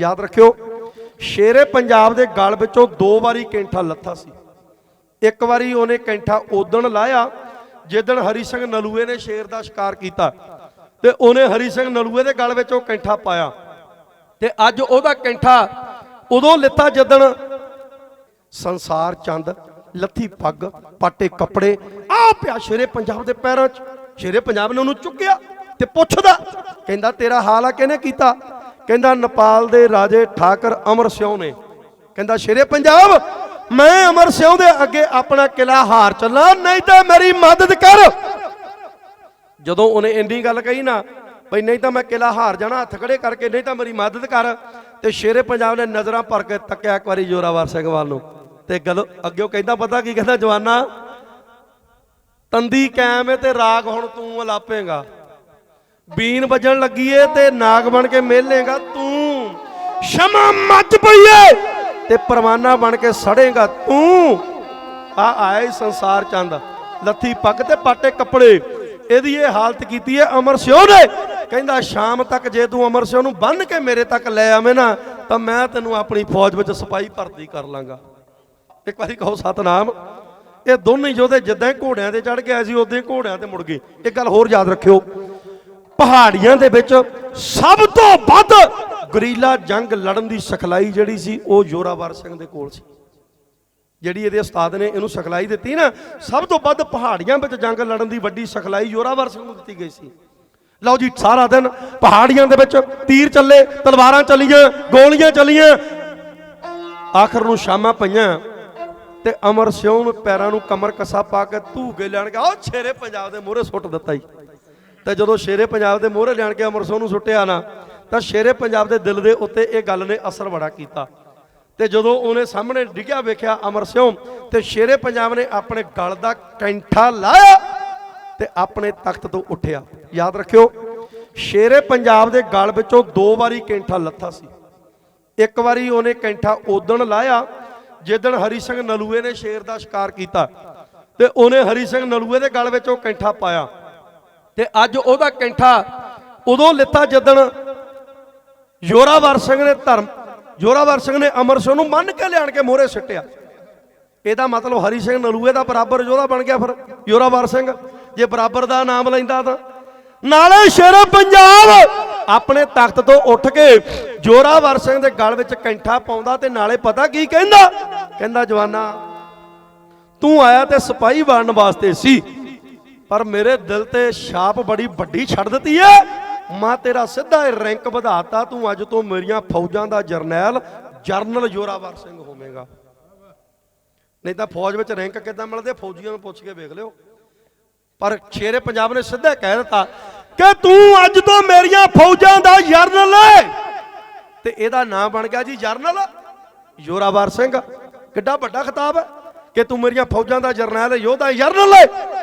ਯਾਦ ਰੱਖਿਓ, ਸ਼ੇਰੇ ਪੰਜਾਬ ਦੇ ਗਲ ਵਿੱਚੋਂ ਦੋ ਵਾਰੀ ਕੈਂਠਾ ਲੱਥਾ ਸੀ। ਇੱਕ ਵਾਰੀ ਉਹਨੇ ਕੈਂਠਾ ਉਦਣ ਲਾਇਆ, ਜਿੱਦਣ ਹਰੀ ਸਿੰਘ ਨਲੂਏ ਨੇ ਸ਼ੇਰ ਦਾ ਸ਼ਿਕਾਰ ਕੀਤਾ ਤੇ ਉਹਨੇ ਹਰੀ ਸਿੰਘ ਨਲੂਏ ਦੇ ਗਲ ਵਿੱਚ ਕੈਂਠਾ ਪਾਇਆ ਤੇ ਅੱਜ ਉਹਦਾ ਕੈਂਠਾ ਉਦੋਂ ਲਿੱਤਾ ਜਿੱਦਣ ਸੰਸਾਰ ਚੰਦ, ਲੱਥੀ ਪੱਗ, ਪਾਟੇ ਕੱਪੜੇ ਆ ਪਿਆ ਸ਼ੇਰੇ ਪੰਜਾਬ ਦੇ ਪੈਰਾਂ 'ਚ। ਸ਼ੇਰੇ ਪੰਜਾਬ ਨੇ ਉਹਨੂੰ ਚੁੱਕਿਆ ਤੇ ਪੁੱਛਦਾ, ਕਹਿੰਦਾ, ਤੇਰਾ ਹਾਲ ਆ, ਕਿਹਨੇ ਕੀਤਾ? ਕਹਿੰਦਾ ਨੇਪਾਲ ਦੇ ਰਾਜੇ ਠਾਕਰ ਅਮਰ ਸਿਉ ਨੇ। ਕਹਿੰਦਾ, ਸ਼ੇਰੇ ਪੰਜਾਬ, ਮੈਂ ਅਮਰ ਸਿਉ ਦੇ ਅੱਗੇ ਆਪਣਾ ਕਿਲਾ ਹਾਰ ਚੱਲਾਂ, ਨਹੀਂ ਤਾਂ ਮੇਰੀ ਮਦਦ ਕਰ। ਜਦੋਂ ਉਹਨੇ ਇੰਨੀ ਗੱਲ ਕਹੀ ਨਾ ਭਈ ਨਹੀਂ ਤਾਂ ਮੈਂ ਕਿਲਾ ਹਾਰ ਜਾਣਾ, ਹੱਥ ਖੜੇ ਕਰਕੇ ਨਹੀਂ ਤਾਂ ਮੇਰੀ ਮਦਦ ਕਰ। ਤੇ ਸ਼ੇਰੇ ਪੰਜਾਬ ਨੇ ਨਜ਼ਰਾਂ ਭਰ ਕੇ ਤੱਕਿਆ ਇੱਕ ਵਾਰੀ ਜੋਰਾਵਰ ਸਿੰਘ ਵੱਲ ਨੂੰ। ਤੇ ਗੱਲ ਅੱਗੇ ਉਹ ਕਹਿੰਦਾ, ਪਤਾ ਕੀ ਕਹਿੰਦਾ ਜਵਾਨਾ? ਤੰਦੀ ਕਾਇਮ ਏ ਤੇ ਰਾਗ ਹੁਣ ਤੂੰ ਅਲਾਪੇਗਾ। ਬੀਨ ਵੱਜਣ ਲੱਗੀ ਏ ਤੇ ਨਾਗ ਬਣ ਕੇ ਮੇਲੇਗਾ ਤੂੰ। ਸ਼ਮਾ ਮੱਚ ਪਈਏ ਤੇ ਪਰਵਾਨਾ ਬਣ ਕੇ ਸੜੇਗਾ ਤੂੰ। ਆ ਹੀ ਸੰਸਾਰ ਚੰਦ। ਲੱਥੀ ਪੱਗ ਤੇ ਪਾਟੇ ਕੱਪੜੇ। ਇਹਦੀ ਇਹ ਹਾਲਤ ਕੀਤੀ ਹੈ ਅਮਰ ਸਿਉ ਨੇ। ਕਹਿੰਦਾ ਸ਼ਾਮ ਤੱਕ ਜੇ ਤੂੰ ਅਮਰ ਸਿਉ ਨੂੰ ਬੰਨ ਕੇ ਮੇਰੇ ਤੱਕ ਲੈ ਆਵੇਂ ਨਾ ਤਾਂ ਮੈਂ ਤੈਨੂੰ ਆਪਣੀ ਫੌਜ ਵਿੱਚ ਸਿਪਾਹੀ ਭਰਤੀ ਕਰ ਲਾਂਗਾ। ਇੱਕ ਵਾਰੀ ਕਹੋ ਸਤਨਾਮ ਇਹ ਦੋਨੇ ਯੋਧੇ ਜਿੱਦਾਂ ਘੋੜਿਆਂ ਤੇ ਚੜ ਗਿਆ ਸੀ ਉਦਾਂ ਘੋੜਿਆਂ ਤੇ ਮੁੜ ਗਏ। ਇੱਕ ਗੱਲ ਹੋਰ ਯਾਦ ਰੱਖਿਓ। ਪਹਾੜੀਆਂ ਦੇ ਵਿੱਚ ਸਭ ਤੋਂ ਵੱਧ ਗਰੀਲਾ ਜੰਗ ਲੜਨ ਦੀ ਸਿਖਲਾਈ ਜਿਹੜੀ ਸੀ, ਉਹ ਜੋਰਾਵਰ ਸਿੰਘ ਦੇ ਕੋਲ ਸੀ। ਜਿਹੜੀ ਇਹਦੇ ਉਸਤਾਦ ਨੇ ਇਹਨੂੰ ਸਿਖਲਾਈ ਦਿੱਤੀ ਨਾ, ਸਭ ਤੋਂ ਵੱਧ ਪਹਾੜੀਆਂ ਵਿੱਚ ਜੰਗ ਲੜਨ ਦੀ ਵੱਡੀ ਸਿਖਲਾਈ ਜੋਰਾਵਰ ਸਿੰਘ ਨੂੰ ਦਿੱਤੀ ਗਈ ਸੀ। ਲਓ ਜੀ, ਸਾਰਾ ਦਿਨ ਪਹਾੜੀਆਂ ਦੇ ਵਿੱਚ ਤੀਰ ਚੱਲੇ, ਤਲਵਾਰਾਂ ਚੱਲੀਆਂ, ਗੋਲੀਆਂ ਚੱਲੀਆਂ। ਆਖਰ ਨੂੰ ਸ਼ਾਮਾਂ ਪਈਆਂ ਤੇ ਅਮਰ ਸਿਉਂ ਨੂੰ ਪੈਰਾਂ ਨੂੰ ਕਮਰ ਕੱਸਾ ਪਾ ਕੇ ਧੂਗੇ ਲੈਣ ਗਿਆ। ਉਹ ਛੇਰੇ ਪੰਜਾਬ ਦੇ ਮੋਹਰੇ ਸੁੱਟ ਦਿੱਤਾ ਜੀ। ਤੇ ਜਦੋਂ ਸ਼ੇਰੇ ਪੰਜਾਬ ਦੇ ਮੋਹਰੇ ਲੈਣ ਕੇ ਅਮਰ ਨੂੰ ਸੁੱਟਿਆ ਨਾ, ਤਾਂ ਸ਼ੇਰੇ ਪੰਜਾਬ ਦੇ ਦਿਲ ਦੇ ਉੱਤੇ ਇਹ ਗੱਲ ਨੇ ਅਸਰ ਬੜਾ ਕੀਤਾ। ਤੇ ਜਦੋਂ ਉਹਨੇ ਸਾਹਮਣੇ ਡਿੱਗਿਆ ਵੇਖਿਆ ਅਮਰ ਸਿਉਂ, ਤੇ ਸ਼ੇਰੇ ਪੰਜਾਬ ਨੇ ਆਪਣੇ ਗਲ ਦਾ ਕੈਂਠਾ ਲਾਇਆ ਤੇ ਆਪਣੇ ਤਖਤ ਤੋਂ ਉੱਠਿਆ। ਯਾਦ ਰੱਖਿਓ, ਸ਼ੇਰੇ ਪੰਜਾਬ ਦੇ ਗਲ ਵਿੱਚੋਂ ਦੋ ਵਾਰੀ ਕੈਂਠਾ ਲੱਥਾ ਸੀ। ਇੱਕ ਵਾਰੀ ਉਹਨੇ ਕੈਂਠਾ ਉਦਣ ਲਾਇਆ, ਜਿੱਦਣ ਹਰੀ ਸਿੰਘ ਨਲੂਏ ਨੇ ਸ਼ੇਰ ਦਾ ਸ਼ਿਕਾਰ ਕੀਤਾ। ਤੇ ਉਹਨੇ ਹਰੀ ਸਿੰਘ ਨਲੂਏ ਦੇ ਗਲ ਵਿੱਚ ਉਹ ਕੈਂਠਾ ਪਾਇਆ। ਤੇ ਅੱਜ ਉਹਦਾ ਕੈਂਠਾ ਉਦੋਂ ਲਿੱਤਾ ਜਦਣ ਜੋਰਾਵਰ ਸਿੰਘ ਨੇ ਧਰਮ ਜੋਰਾਵਰ ਸਿੰਘ ਨੇ ਅਮਰ ਸਿੰਘ ਨੂੰ ਮੰਨ ਕੇ ਲਿਆਣ ਕੇ ਮੋਹਰੇ ਸਿੱਟਿਆ। ਇਹਦਾ ਮਤਲਬ ਹਰੀ ਸਿੰਘ ਨਲੂਏ ਦਾ ਬਰਾਬਰ ਯੋਧਾ ਬਣ ਗਿਆ ਫਿਰ ਜੋਰਾਵਰ ਸਿੰਘ। ਜੇ ਬਰਾਬਰ ਦਾ ਨਾਮ ਲੈਂਦਾ ਤਾਂ। ਨਾਲੇ ਸ਼ੇਰ ਪੰਜਾਬ ਆਪਣੇ ਤਖਤ ਤੋਂ ਉੱਠ ਕੇ ਜੋਰਾਵਰ ਸਿੰਘ ਦੇ ਗਲ ਵਿੱਚ ਕੈਂਠਾ ਪਾਉਂਦਾ ਤੇ ਨਾਲੇ ਪਤਾ ਕੀ ਕਹਿੰਦਾ? ਕਹਿੰਦਾ, ਜਵਾਨਾ, ਤੂੰ ਆਇਆ ਤੇ ਸਿਪਾਹੀ ਬਣਨ ਵਾਸਤੇ ਸੀ। ਪਰ ਮੇਰੇ ਦਿਲ ਤੇ ਛਾਪ ਬੜੀ ਵੱਡੀ ਛੱਡ ਦਿੱਤੀ ਏ। ਮੈਂ, ਤੇਰਾ ਸਿੱਧਾ ਹੀ ਰੈਂਕ ਵਧਾਤਾ, ਤੂੰ ਅੱਜ ਤੋਂ ਮੇਰੀਆਂ ਫੌਜਾਂ ਦਾ ਜਰਨੈਲ, ਜਰਨਲ ਜੋਰਾਵਰ ਸਿੰਘ ਹੋਵੇਂਗਾ। ਨਹੀਂ ਤਾਂ ਫੌਜ ਵਿੱਚ ਰੈਂਕ ਕਿੱਦਾਂ ਮਿਲਦੇ, ਫੌਜੀਆਂ ਨੂੰ ਪੁੱਛ ਕੇ ਵੇਖ ਲਿਓ। ਪਰ ਸ਼ੇਰੇ ਪੰਜਾਬ ਨੇ ਸਿੱਧਾ ਕਹਿ ਦਿੱਤਾ ਕਿ ਤੂੰ ਅੱਜ ਤੋਂ ਮੇਰੀਆਂ ਫੌਜਾਂ ਦਾ ਜਰਨਲ ਹੈ ਤੇ ਇਹਦਾ ਨਾਮ ਬਣ ਗਿਆ ਜੀ ਜਰਨਲ ਜੋਰਾਵਰ ਸਿੰਘ। ਕਿੱਡਾ ਵੱਡਾ ਖਿਤਾਬ ਹੈ ਕਿ ਤੂੰ ਮੇਰੀਆਂ ਫੌਜਾਂ ਦਾ ਜਰਨੈਲ, ਯੋਧਾ ਜਰਨਲ ਹੈ